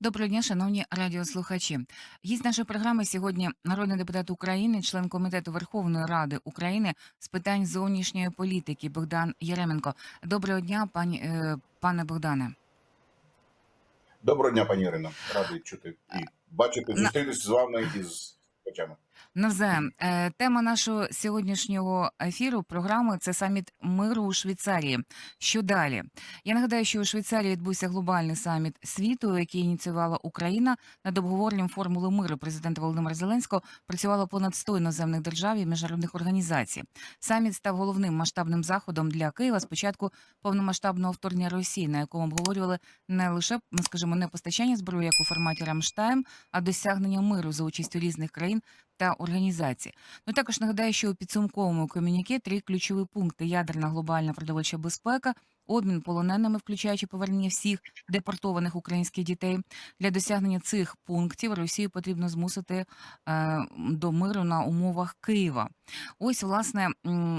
Доброго дня, шановні радіослухачі. Гість нашої програми сьогодні народний депутат України, член комітету Верховної Ради України з питань зовнішньої політики Богдан Єременко. Доброго дня, пані е, пане Богдане. Доброго дня, пані Ірино. Радий чути і бачити, На- зустрітися з вами і з очами. Навзаєм. Е, Тема нашого сьогоднішнього ефіру програми це саміт миру у Швейцарії. Що далі? Я нагадаю, що у Швейцарії відбувся глобальний саміт світу, який ініціювала Україна над обговоренням формули миру президента Володимира Зеленського. Працювало понад 100 іноземних держав і міжнародних організацій. Саміт став головним масштабним заходом для Києва з початку повномасштабного вторгнення Росії, на якому обговорювали не лише, ну, скажімо, не постачання зброї, як у форматі Рамштайм, а досягнення миру за участю різних країн та організацій. Ну також нагадаю, що у підсумковому комюніке три ключові пункти: ядерна глобальна продовольча безпека. Обмін полоненими, включаючи повернення всіх депортованих українських дітей, для досягнення цих пунктів Росію потрібно змусити е, до миру на умовах Києва. Ось, власне,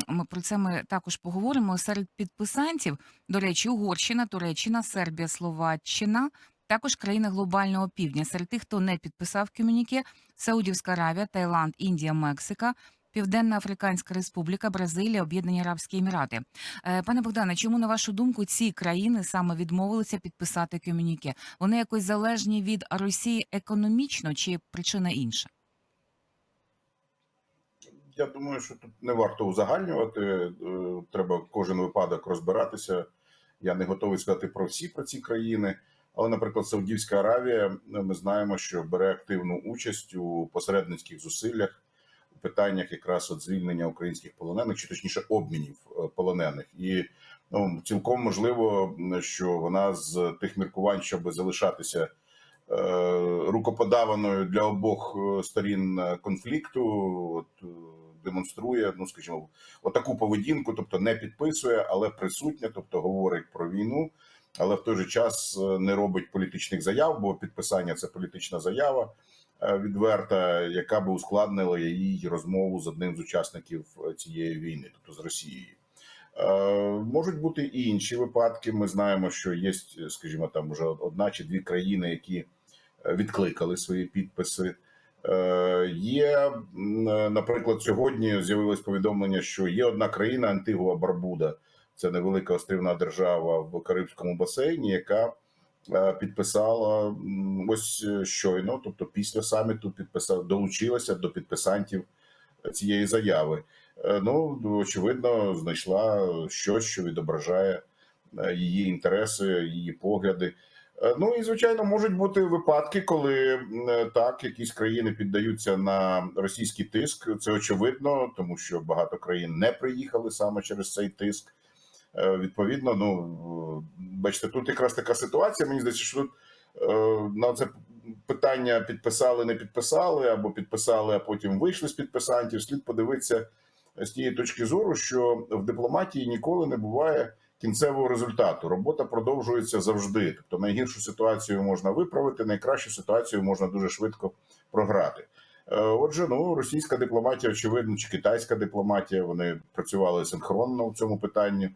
ми про це ми також поговоримо. Серед підписантів, до речі, Угорщина, Туреччина, Сербія, Словаччина, також країни глобального півдня. Серед тих, хто не підписав комюніке, Саудівська Аравія, Таїланд, Індія, Мексика. Південна Африканська Республіка, Бразилія, Об'єднані Арабські Емірати. Е, Пане Богдане, чому на вашу думку ці країни саме відмовилися підписати комюніке? Вони якось залежні від Росії економічно чи причина інша? Я думаю, що тут не варто узагальнювати. е, Треба кожен випадок розбиратися. Я не готовий сказати про всі про ці країни. Але, наприклад, Саудівська Аравія, е, ми знаємо, що бере активну участь у посередницьких зусиллях у питаннях якраз от звільнення українських полонених, чи точніше обмінів е, полонених. І ну, цілком можливо, що вона з тих міркувань, щоб залишатися е, рукоподаваною для обох е, сторін конфлікту, от, демонструє, ну скажімо, отаку поведінку, тобто не підписує, але присутня, тобто говорить про війну, але в той же час е, не робить політичних заяв, бо підписання це політична заява е, відверта, яка би ускладнила її розмову з одним з учасників е, цієї війни, тобто з Росією. Можуть бути і інші випадки. Ми знаємо, що є, скажімо, там вже одна чи дві країни, які відкликали свої підписи. Є, наприклад, сьогодні з'явилось повідомлення, що є одна країна Антигуа Барбуда, це невелика острівна держава в Карибському басейні, яка е, підписала ось е, щойно, тобто після саміту, підписала, долучилася до підписантів цієї заяви. Е, Ну, очевидно, знайшла щось, що відображає її інтереси, її погляди. Ну і звичайно, можуть бути випадки, коли так якісь країни піддаються на російський тиск. Це очевидно, тому що багато країн не приїхали саме через цей тиск. Е, Відповідно, ну е, бачите, тут якраз така ситуація. Мені здається, що тут е, на це питання підписали, не підписали, або підписали, а потім вийшли з підписантів. Слід подивитися з тієї точки зору, що в дипломатії ніколи не буває кінцевого результату. Робота продовжується завжди. Тобто найгіршу ситуацію можна виправити, найкращу ситуацію можна дуже швидко програти. Е, Отже, ну російська дипломатія, очевидно, чи китайська дипломатія, вони працювали синхронно в цьому питанні е,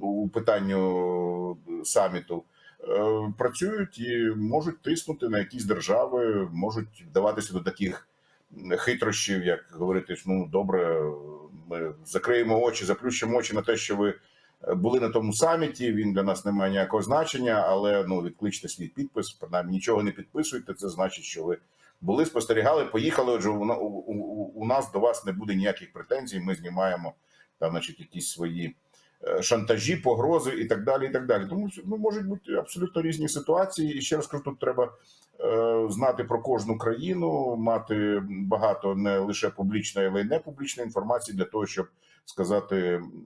у питанню саміту. Е, Працюють і можуть тиснути на якісь держави, можуть вдаватися до таких хитрощів, як говорити, ну добре, ми закриємо очі, заплющимо очі на те, що ви е, були на тому саміті. Він для нас не має ніякого значення, але ну відкличте свій підпис, принаймні нічого не підписуйте. Це значить, що ви були, спостерігали, поїхали. Отже, у, у, у нас до вас не буде ніяких претензій. Ми знімаємо там, значить, якісь свої е, шантажі, погрози і так далі. І так далі. Тому ну, можуть бути абсолютно різні ситуації. І ще раз кажу, тут треба е, знати про кожну країну, мати багато не лише публічної, але й не публічної інформації для того, щоб сказати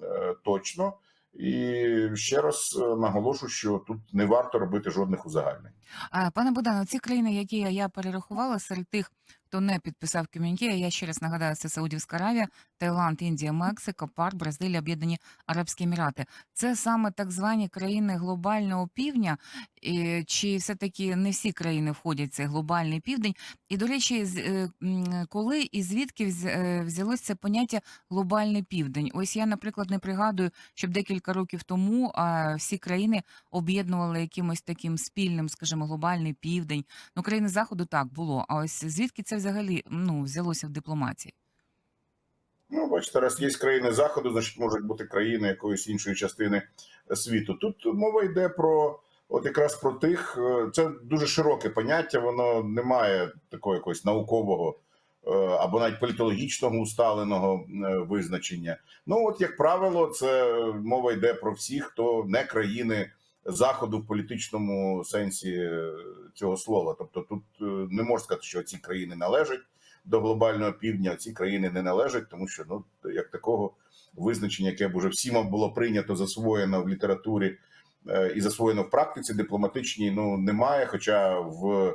е, точно. І ще раз е, наголошу, що тут не варто робити жодних узагальнень. А, Пане Богдане, ці країни, які я перерахувала, серед тих, хто не підписав комюніке, я ще раз нагадаю, це Саудівська Аравія, Таїланд, Індія, Мексика, ПАР, Бразилія, Об'єднані Арабські Емірати. Це саме так звані країни глобального півдня, чи все-таки не всі країни входять в цей глобальний південь? І, до речі, з- е, коли і звідки е, взялось це поняття глобальний південь? Ось я, наприклад, не пригадую, щоб декілька років тому всі країни об'єднували якимось таким спільним, скажімо, глобальний південь. Ну, країни заходу так було. А ось звідки це взагалі ну взялося в дипломатії? Ну, бачите, раз є країни заходу, значить можуть бути країни якоїсь іншої частини світу. Тут мова йде про от якраз про тих. е, Це дуже широке поняття, воно не має такого якогось наукового е, або навіть політологічного усталеного е, визначення. Ну, от як правило, це мова йде про всіх, хто не країни заходу в політичному сенсі цього слова. Тобто, тут не можна сказати, що ці країни належать до глобального півдня ці країни не належать, тому що ну як такого визначення, яке б уже всіма було прийнято, засвоєно в літературі е, і засвоєно в практиці дипломатичній, ну немає. Хоча в, е,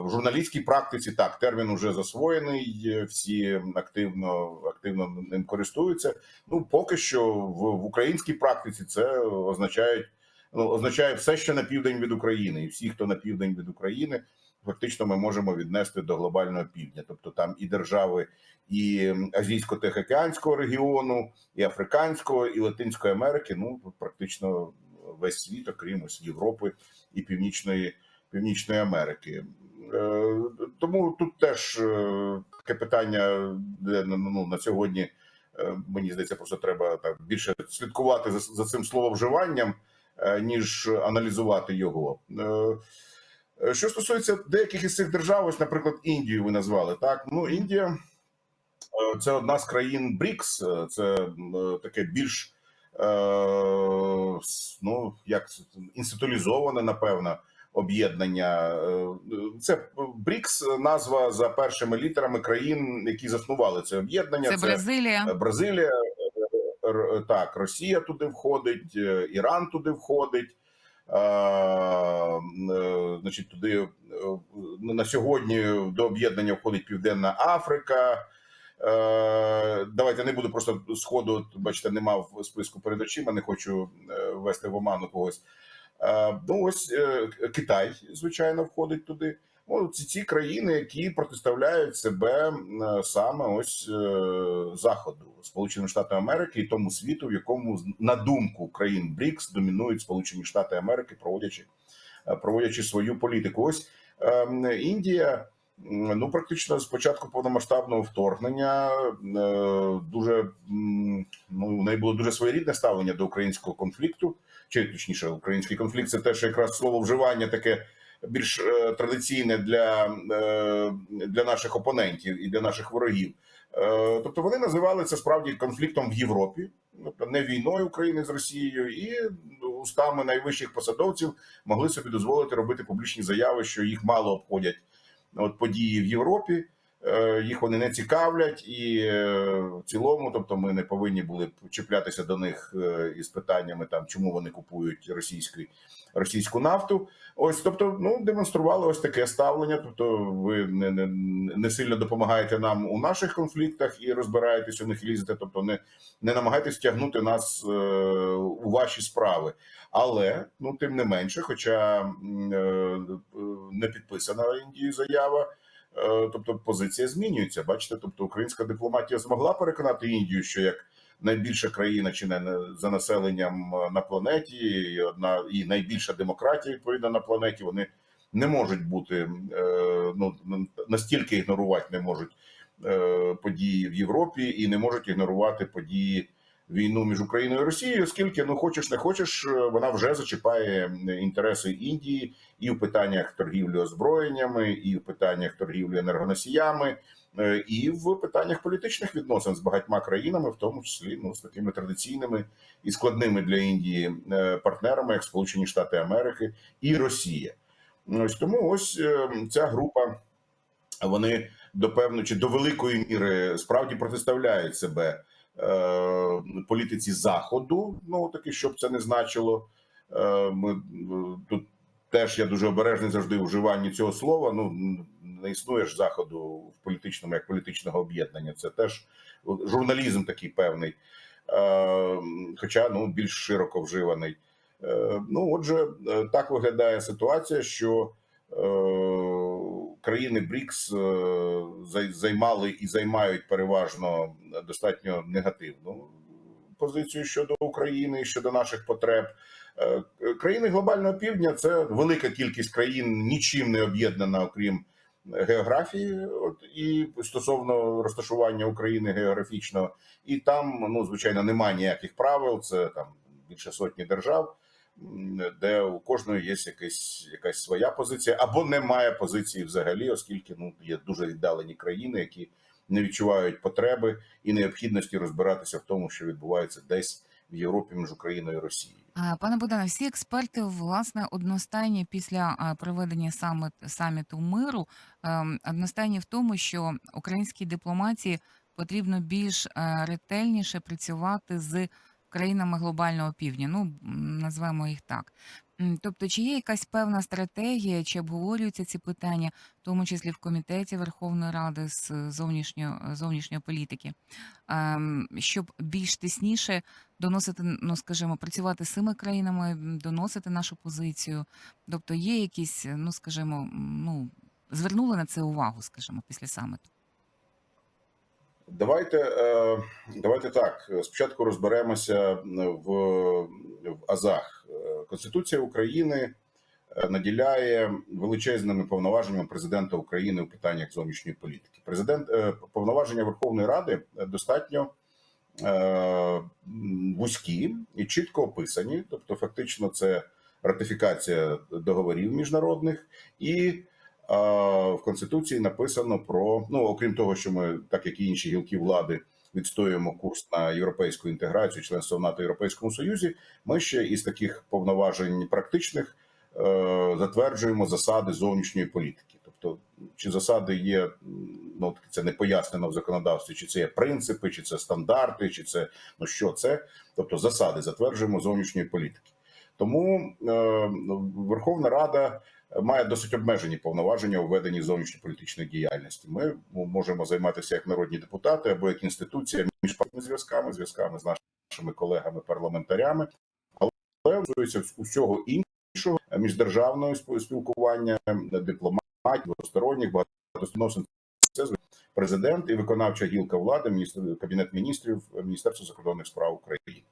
в журналістській практиці так термін уже засвоєний, е, всі активно активно ним користуються. Ну поки що в, в українській практиці це означає, ну, означає все, що на південь від України, і всі, хто на південь від України фактично ми можемо віднести до глобального півдня, тобто там і держави і азійсько-тихоокеанського регіону, і африканського, і Латинської Америки. Ну практично весь світ, окрім ось Європи і Північної Північної Америки. Е, Тому тут теж е, таке питання, де ну, на сьогодні е, мені здається, просто треба так більше слідкувати за, за цим слововживанням, ніж аналізувати його. Е, Що стосується деяких із цих держав, ось, наприклад, Індію ви назвали так. Ну, Індія е, це одна з країн БРІКС, е, це таке більш ну як це, інституалізоване, напевно, об'єднання. Це БРІКС назва за першими літерами країн, які заснували це об'єднання. Це Бразилія. Е, Бразилія, е, так, Росія туди входить, Іран туди входить. Е, е, Значить, туди е, на сьогодні до об'єднання входить Південна Африка. Давайте не буду просто сходу. Бачите, нема в списку перед очима, не хочу вести в оману когось. Ну, ось Китай, звичайно, входить туди. Ну, ці, ці країни, які протиставляють себе е, саме ось е, заходу, Сполученим Штатам Америки і тому світу, в якому на думку країн БРІКС домінують Сполучені Штати Америки, проводячи е, проводячи свою політику. Ось е, Індія. Ну, практично з початку повномасштабного вторгнення дуже ну, у неї було дуже своєрідне ставлення до українського конфлікту, чи точніше, український конфлікт це теж якраз слово вживання таке більш е, традиційне для, е, для наших опонентів і для наших ворогів. Е, Тобто вони називали це справді конфліктом в Європі, тобто не війною України з Росією, і устами найвищих посадовців могли собі дозволити робити публічні заяви, що їх мало обходять от події в Європі. Е, Їх вони не цікавлять, і е, в цілому, тобто, ми не повинні були чіплятися до них е, із питаннями там, чому вони купують російську, російську нафту. Ось, тобто, ну демонстрували ось таке ставлення. Тобто, ви не, не, не сильно допомагаєте нам у наших конфліктах і розбираєтесь у них лізете. Тобто, не, не намагайтесь тягнути нас е, у ваші справи. Але ну тим не менше, хоча е, не підписана Індією заява. Е, Тобто позиція змінюється. Бачите, тобто українська дипломатія змогла переконати Індію, що як найбільша країна чи не за населенням е, на планеті, і одна і найбільша демократія відповідно на планеті. Вони не можуть бути е, ну настільки ігнорувати не можуть події в Європі і не можуть ігнорувати події війну між Україною і Росією, оскільки ну хочеш не хочеш, е, вона вже зачіпає інтереси Індії і в питаннях торгівлі озброєннями, і в питаннях торгівлі енергоносіями, е, і в питаннях політичних відносин з багатьма країнами, в тому числі ну з такими традиційними і складними для Індії е, партнерами, як Сполучені Штати Америки і Росія. Ось тому ось ця група. Вони до певної чи до великої міри справді протиставляють себе політиці заходу. Ну таки, щоб це не значило. Е, ми е, тут теж я дуже обережний завжди у вживанні цього слова. Ну не існує ж заходу в політичному як політичного об'єднання. Це теж журналізм такий певний, е, хоча ну більш широко вживаний. Е, Ну, отже, е, так виглядає ситуація, що е, країни БРІКС е, зай- займали і займають переважно достатньо негативну позицію щодо України, щодо наших потреб. Е, Країни глобального півдня це велика кількість країн, нічим не об'єднана, окрім географії, от і стосовно розташування України географічно, і там, ну звичайно, немає ніяких правил. Це там більше сотні держав, де у кожної є якась, якась своя позиція, або немає позиції взагалі, оскільки ну є дуже віддалені країни, які не відчувають потреби і необхідності розбиратися в тому, що відбувається десь в Європі між Україною і Росією. Пане Богдане, всі експерти власне одностайні після проведення саміт, саміту миру ем, одностайні в тому, що українській дипломатії потрібно більш е, ретельніше працювати з країнами глобального півдня. Ну м, назвемо їх так. Тобто, чи є якась певна стратегія, чи обговорюються ці питання, в тому числі в комітеті Верховної Ради з зовнішньої зовнішньої політики, ем, щоб більш тисніше доносити, ну скажімо, працювати з цими країнами, доносити нашу позицію. Тобто є якісь, ну скажімо, ну звернули на це увагу, скажімо, після саміту. Давайте, е, давайте так. Спочатку розберемося в, в азах. Конституція України е, наділяє величезними повноваженнями президента України у питаннях зовнішньої політики. Президент е, повноваження Верховної Ради достатньо вузькі і чітко описані. Тобто, фактично, це ратифікація договорів міжнародних і в конституції написано про ну окрім того, що ми, так як і інші гілки влади, відстоюємо курс на європейську інтеграцію, членство в НАТО Європейському Союзі. Ми ще із таких повноважень практичних е, затверджуємо засади зовнішньої політики. Тобто, чи засади є ну це не пояснено в законодавстві, чи це є принципи, чи це стандарти, чи це ну що це, тобто засади затверджуємо зовнішньої політики. Тому е, Верховна Рада має досить обмежені повноваження у веденні зовнішньополітичної діяльності. Ми можемо займатися як народні депутати або як інституція міжпартійними зв'язками, зв'язками з нашими колегами-парламентарями, але усього іншого міждержавного спіл- спілкування, дипломатів, двосторонніх, багатосторонніх президент і виконавча гілка влади, міністр кабінет міністрів, Міністерство закордонних справ України.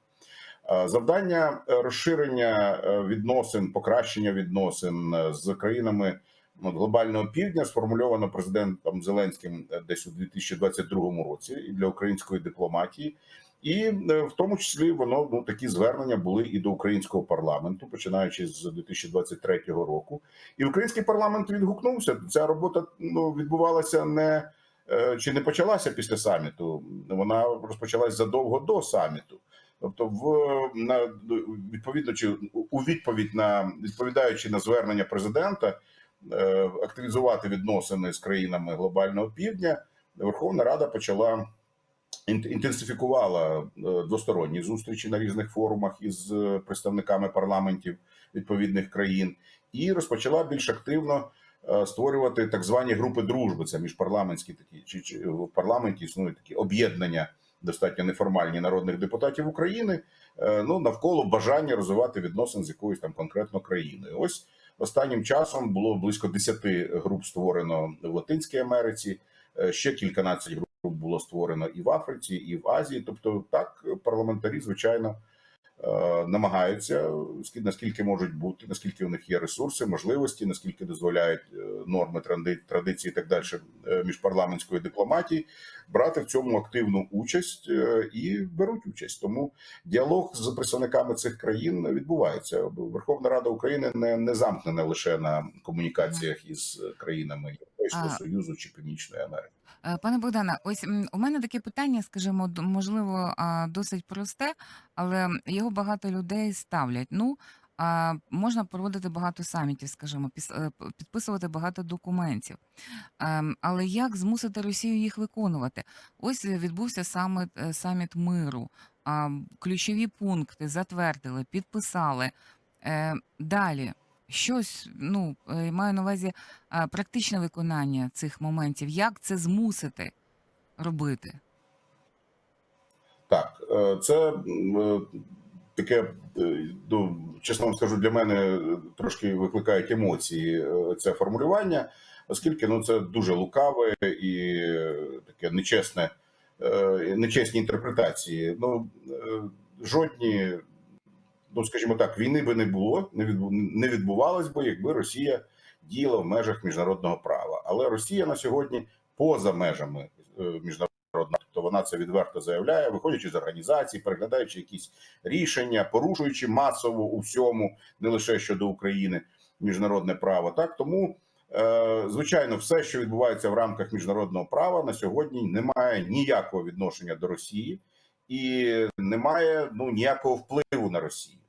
Е, Завдання е, розширення е, відносин, покращення відносин з країнами ну, глобального півдня сформульовано президентом Зеленським десь у 2022 році і для української дипломатії, і в тому числі воно ну такі звернення були і до українського парламенту, починаючи з 2023 року. І український парламент відгукнувся. Ця робота ну відбувалася не чи не почалася після саміту. Вона розпочалась задовго до саміту. Тобто, в на відповідно чи у відповідь на відповідаючи на звернення президента е, активізувати відносини з країнами глобального півдня, Верховна Рада почала інтенсифікувала е, двосторонні зустрічі на різних форумах із е, представниками парламентів відповідних країн і розпочала більш активно створювати так звані групи дружби. Це міжпарламентські такі чи, чи в парламенті існують такі об'єднання достатньо неформальні народних депутатів України. е, Ну навколо бажання розвивати відносин з якоюсь там конкретно країною. Ось останнім часом було близько 10 груп створено в Латинській Америці. е, Ще кільканадцять груп було створено і в Африці, і в Азії. Тобто, так парламентарі, звичайно, е, намагаються скі- наскільки можуть бути, наскільки у них є ресурси, можливості, наскільки дозволяють е, норми традиції і так далі е, міжпарламентської дипломатії, брати в цьому активну участь е, і беруть участь. Тому діалог з представниками цих країн відбувається. Верховна Рада України не, не замкнена лише на комунікаціях із країнами Європейського А. Союзу чи Північної Америки. Е, Пане Богдане, ось у мене таке питання, скажімо, можливо, досить просте, але його багато людей ставлять. Ну, можна проводити багато самітів, скажімо, е, підписувати багато документів. Ем, Але як змусити Росію їх виконувати? Ось відбувся саміт, е, саміт миру. Ключові пункти затвердили, підписали. Далі щось, ну, е, маю на увазі практичне виконання цих моментів. Як це змусити робити? Так, е, це е, таке, ну, чесно вам скажу, для мене трошки викликають емоції це формулювання, оскільки ну, це дуже лукаве і таке нечесне, нечесні інтерпретації. Ну, жодні, ну скажімо так, війни би не було, не відбу- не відбувалось би, якби Росія діяла в межах міжнародного права. Але Росія на сьогодні поза межами е, міжнародного. Тобто вона це відверто заявляє, виходячи з організацій, переглядаючи якісь рішення, порушуючи масово у всьому, не лише щодо України, міжнародне право. Так тому, е, звичайно, все, що відбувається в рамках міжнародного права, на сьогодні не має ніякого відношення до Росії і немає ну ніякого впливу на Росію.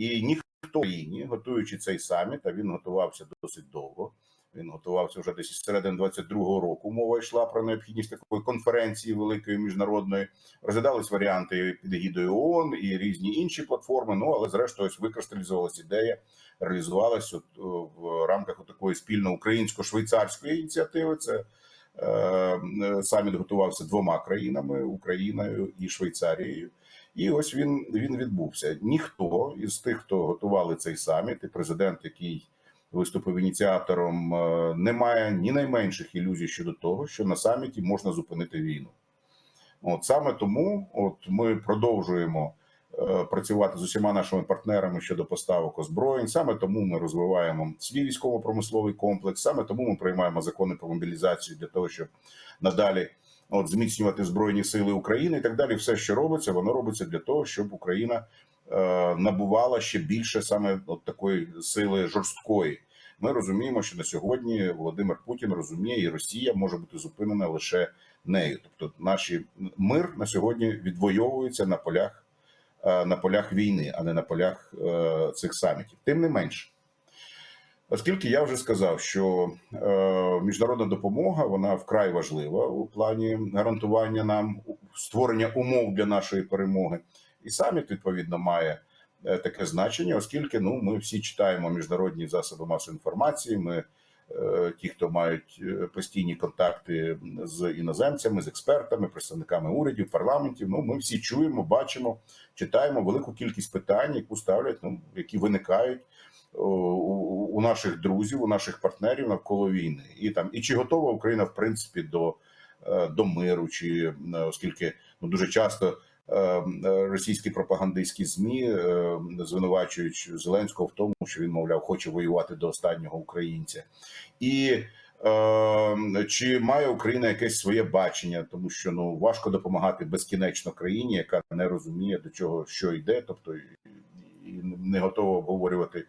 І ніхто в країні, готуючи цей саміт, а він готувався досить довго. Він готувався вже десь із середини 22-го року. Мова йшла про необхідність такої конференції великої міжнародної. Розглядались варіанти під егідою ООН і різні інші платформи. Ну але зрештою ось викристалізувалася ідея, реалізувалась от, в рамках такої спільно українсько-швейцарської ініціативи. Це е, е, саміт готувався двома країнами Україною і Швейцарією. І ось він він відбувся. Ніхто із тих, хто готували цей саміт, і президент, який виступив ініціатором, е, не має ні найменших ілюзій щодо того, що на саміті можна зупинити війну. От саме тому, от ми продовжуємо е, працювати з усіма нашими партнерами щодо поставок озброєнь. Саме тому ми розвиваємо свій військово-промисловий комплекс. Саме тому ми приймаємо закони про мобілізацію для того, щоб надалі от зміцнювати збройні сили України і так далі. Все, що робиться, воно робиться для того, щоб Україна е, набувала ще більше саме от такої сили жорсткої. Ми розуміємо, що на сьогодні Володимир Путін розуміє, і Росія може бути зупинена лише нею. Тобто, наші мир на сьогодні відвоюється на полях е, на полях війни, а не на полях е, цих самітів. Тим не менше. Оскільки я вже сказав, що е, міжнародна допомога вона вкрай важлива у плані гарантування нам створення умов для нашої перемоги, і саміт відповідно має е, таке значення, оскільки ну ми всі читаємо міжнародні засоби масової інформації. Ми е, ті, хто мають е, постійні контакти з іноземцями, з експертами, представниками урядів, парламентів. Ну ми всі чуємо, бачимо, читаємо велику кількість питань, яку ставлять, ну які виникають у, у наших друзів, у наших партнерів навколо війни, і там і чи готова Україна в принципі до, е, до миру, чи е, оскільки ну дуже часто. е, е, Російські пропагандистські змі е, звинувачують Зеленського в тому, що він, мовляв, хоче воювати до останнього українця, і е, чи має Україна якесь своє бачення, тому що ну важко допомагати безкінечно країні, яка не розуміє до чого що йде, тобто і не готова обговорювати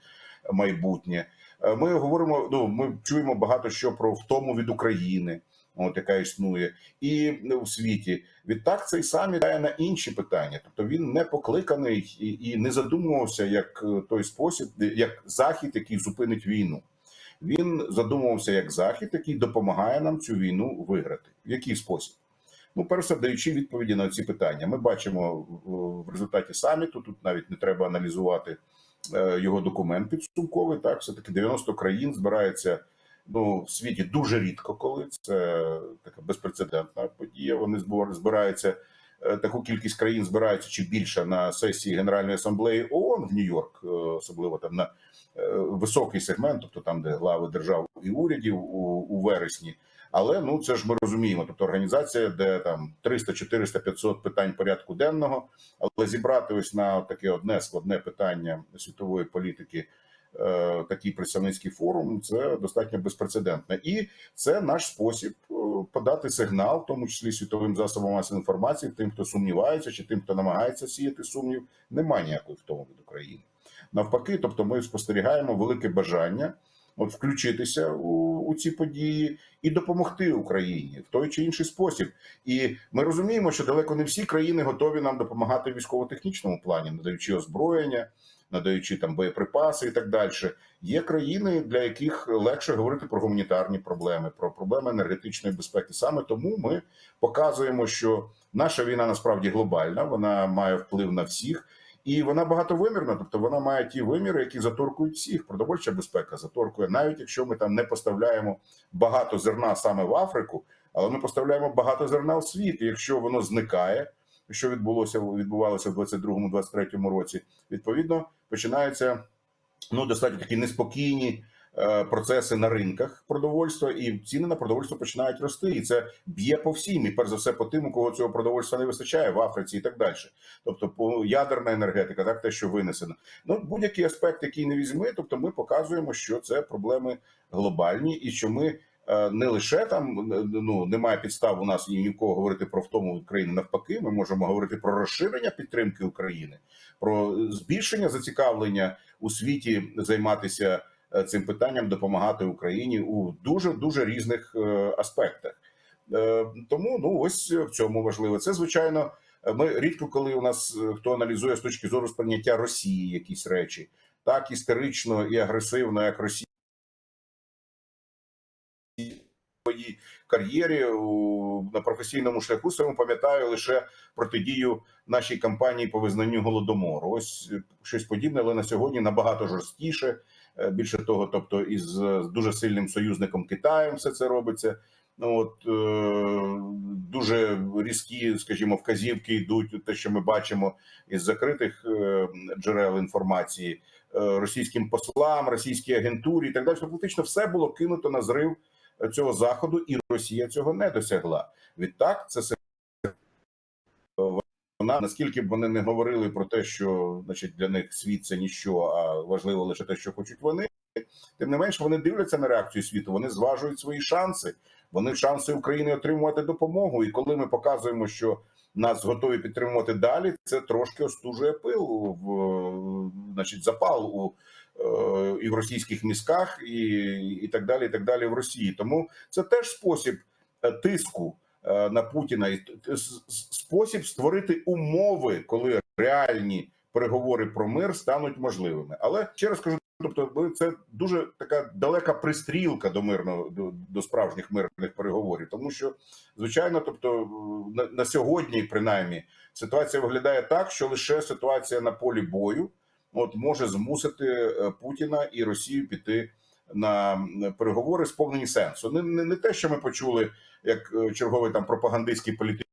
майбутнє. Е, Ми говоримо. Ну ми чуємо багато що про втому від України, от яка існує, і у світі. Відтак цей саміт дає на інші питання. Тобто він не покликаний і, і не задумувався як е, той спосіб, як захід, який зупинить війну. Він задумувався як захід, який допомагає нам цю війну виграти. В який спосіб? Ну, перш все, даючи відповіді на ці питання, ми бачимо в- в результаті саміту. Тут навіть не треба аналізувати е, його документ підсумковий. Так, все таки 90 країн збирається ну в світі дуже рідко, коли це така безпрецедентна подія. Вони збираються. е, Таку кількість країн збираються чи більше на сесії Генеральної асамблеї ООН в Нью-Йорк, е, особливо там на е, високий сегмент, тобто там, де глави держав і урядів у, у вересні. Але ну це ж ми розуміємо. Тобто організація, де там 300, 400, 500 питань порядку денного, але зібрати ось на таке одне складне питання світової політики. е, Такий представницький форум це достатньо безпрецедентно, і це наш спосіб е, подати сигнал, в тому числі світовим засобам масової інформації, тим, хто сумнівається, чи тим, хто намагається сіяти сумнів, немає ніякої втоми від України. Навпаки, тобто, ми спостерігаємо велике бажання от включитися у, у ці події і допомогти Україні в той чи інший спосіб. І ми розуміємо, що далеко не всі країни готові нам допомагати в військово-технічному плані, надаючи озброєння, надаючи там боєприпаси і так далі. Є країни, для яких легше говорити про гуманітарні проблеми, про проблеми енергетичної безпеки. Саме тому ми показуємо, що наша війна насправді глобальна, вона має вплив на всіх. І вона багатовимірна, тобто вона має ті виміри, які заторкують всіх. Продовольча безпека заторкує, навіть якщо ми там не поставляємо багато зерна саме в Африку, але ми поставляємо багато зерна в світ. І якщо воно зникає, що відбулося відбувалося в 22-23 році. Відповідно, починаються ну достатньо такі неспокійні процеси на ринках продовольства, і ціни на продовольство починають рости. І це б'є по всім, і перш за все по тим, у кого цього продовольства не вистачає в Африці і так далі. Тобто, по ядерна енергетика, так те, що винесено. Ну будь-який аспект, який не візьми, тобто ми показуємо, що це проблеми глобальні, і що ми. е, Не лише там ну немає підстав у нас ні в кого говорити про втому України. Навпаки, ми можемо говорити про розширення підтримки України, про збільшення зацікавлення у світі займатися е, цим питанням, допомагати Україні у дуже дуже різних е, аспектах. Е, Тому ну ось в цьому важливо. Це звичайно. е, Ми рідко, коли у нас е, хто аналізує з точки зору сприйняття Росії якісь речі, так істерично і агресивно, як Росія своїй кар'єрі на професійному шляху своєму пам'ятаю лише протидію нашій кампанії по визнанню голодомору. Ось е, щось подібне, але на сьогодні набагато жорсткіше. Е, Більше того, тобто із е, дуже сильним союзником Китаєм все це робиться. Ну от е, дуже різкі, скажімо, вказівки йдуть. Те, що ми бачимо із закритих джерел інформації, російським послам, російській агентурі і так далі. Фактично, все було кинуто на зрив цього заходу, і Росія цього не досягла. Відтак, це вона наскільки б вони не говорили про те, що значить для них світ це ніщо, а важливо лише те, що хочуть вони. Тим не менш, вони дивляться на реакцію світу, вони зважують свої шанси. Вони шанси України отримувати допомогу. І коли ми показуємо, що нас готові підтримувати далі, це трошки остужує пил в значить запал у е, і в російських мізках, і, і так далі. І так далі в Росії. Тому це теж спосіб е, тиску на Путіна і спосіб створити умови, коли реальні переговори про мир стануть можливими. Але ще раз кажу. Тобто, це дуже така далека пристрілка до мирного до, до справжніх мирних переговорів, тому що звичайно, тобто на, на сьогодні, принаймні, ситуація виглядає так, що лише ситуація на полі бою от може змусити е, Путіна і Росію піти на переговори, сповнені сенсу. Не, не, не те, що ми почули, як е, черговий там пропагандистський політик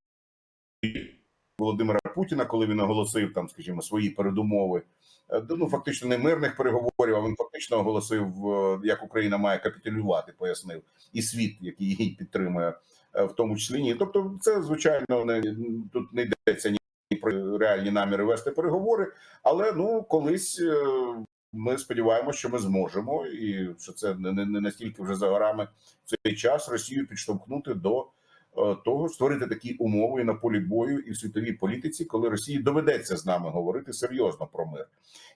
Володимира Путіна, коли він оголосив там, скажімо, свої передумови. Е, Ну, фактично не мирних переговорів, а він фактично оголосив, е, як Україна має капітулювати, пояснив, і світ, який її підтримує, в тому числі ні. Тобто, це звичайно не тут не йдеться ні про реальні наміри вести переговори, але ну колись ми сподіваємося, що ми зможемо, і що це не, не, не настільки вже за горами цей час Росію підштовхнути до е, того, створити такі умови і на полі бою і в світовій політиці, коли Росії доведеться з нами говорити серйозно про мир.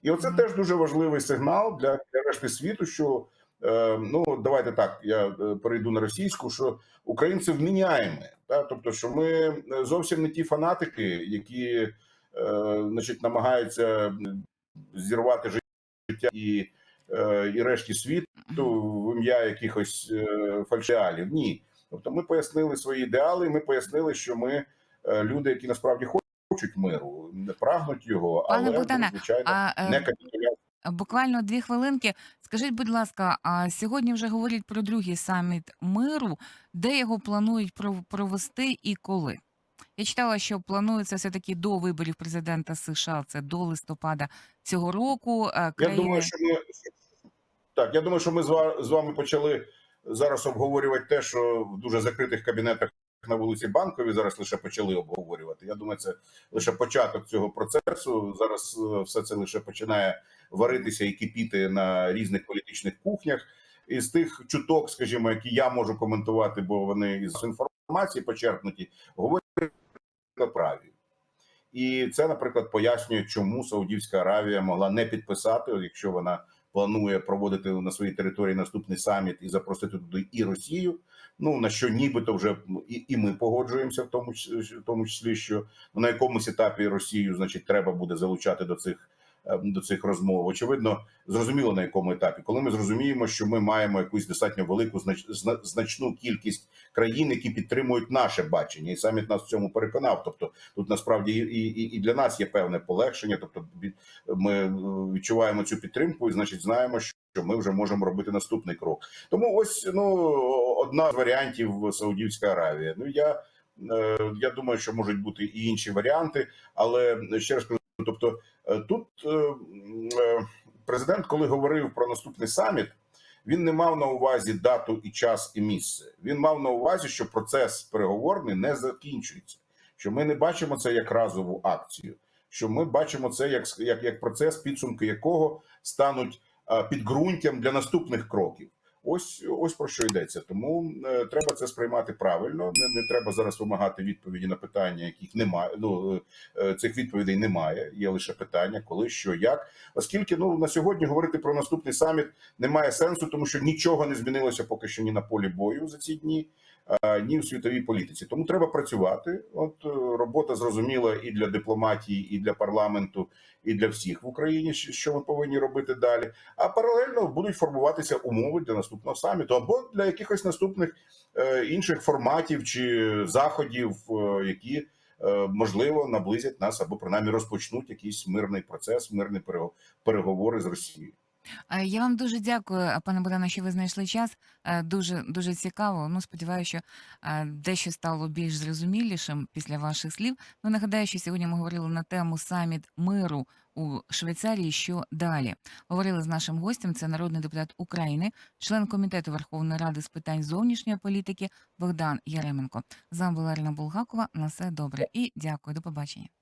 І оце Мгм. теж дуже важливий сигнал для, для решти світу. Що е, ну давайте так, я е, перейду на російську, що українці вміняємо, та тобто, що ми е, зовсім не ті фанатики, які е, значить намагаються зірвати життя і, е, і решті світу в ім'я якихось е, фальшіалів. Ні, тобто ми пояснили свої ідеали. Ми пояснили, що ми е, люди, які насправді хочуть миру, не прагнуть його, Пане але Богдане, звичайно А не капітуляція. буквально дві хвилинки. Скажіть, будь ласка, а сьогодні вже говорять про другий саміт миру, де його планують пров- провести і коли? Я читала, що планується все таки до виборів президента США. Це до листопада цього року. Е, Я думаю, що ми так. Я думаю, що ми з вами почали зараз обговорювати те, що в дуже закритих кабінетах на вулиці Банкові зараз лише почали обговорювати. Я думаю, це лише початок цього процесу. Зараз е, все це лише починає варитися і кипіти на різних політичних кухнях. Із тих чуток, скажімо, які я можу коментувати, бо вони із інформації почерпнуті, говорять. І це, наприклад, пояснює, чому Саудівська Аравія могла не підписати, якщо вона планує проводити на своїй території наступний саміт і запросити туди і Росію. Ну на що нібито вже і, і ми погоджуємося, в тому в тому числі, що на якомусь етапі Росію, значить, треба буде залучати до цих до цих розмов. Очевидно, зрозуміло на якому етапі, коли ми зрозуміємо, що ми маємо якусь достатньо велику значну кількість країн, які підтримують наше бачення, і саміт нас в цьому переконав. Тобто, тут насправді і, і, і для нас є певне полегшення. Тобто, ми е, відчуваємо цю підтримку, і значить, знаємо, що ми вже можемо робити наступний крок. Тому ось ну одна з варіантів Саудівська Аравія. Ну я Е, Я думаю, що можуть бути і інші варіанти, але ще раз кажу, тобто президент, коли говорив про наступний саміт, він не мав на увазі дату і час і місце. Він мав на увазі, що процес переговорний не закінчується, що ми не бачимо це як разову акцію, що ми бачимо це як, як, як процес, підсумки якого стануть е, підґрунтям для наступних кроків. Ось ось про що йдеться. Тому е, треба це сприймати правильно. Не, не треба зараз вимагати відповіді на питання, яких немає. Ну е, цих відповідей немає. Є лише питання, коли, що, як. Оскільки ну на сьогодні говорити про наступний саміт немає сенсу, тому що нічого не змінилося поки що ні на полі бою за ці дні, ні в світовій політиці. Тому треба працювати. От е, робота зрозуміла і для дипломатії, і для парламенту, і для всіх в Україні, що ми повинні робити далі. А паралельно будуть формуватися умови для наступного саміту або для якихось наступних е, інших форматів чи заходів, е, які е, можливо наблизять нас або принаймні розпочнуть якийсь мирний процес, мирні переговори з Росією. Е, Я вам дуже дякую, пане Богдане, що ви знайшли час. Е, Дуже дуже цікаво. Ну, сподіваюся, що е, дещо стало більш зрозумілішим після ваших слів. Ну, нагадаю, що сьогодні ми говорили на тему саміт миру у Швейцарії. Що далі? Говорили з нашим гостем. Це народний депутат України, член комітету Верховної Ради з питань зовнішньої політики Богдан Яременко. З вами була Ірина Булгакова. На все добре і дякую. До побачення.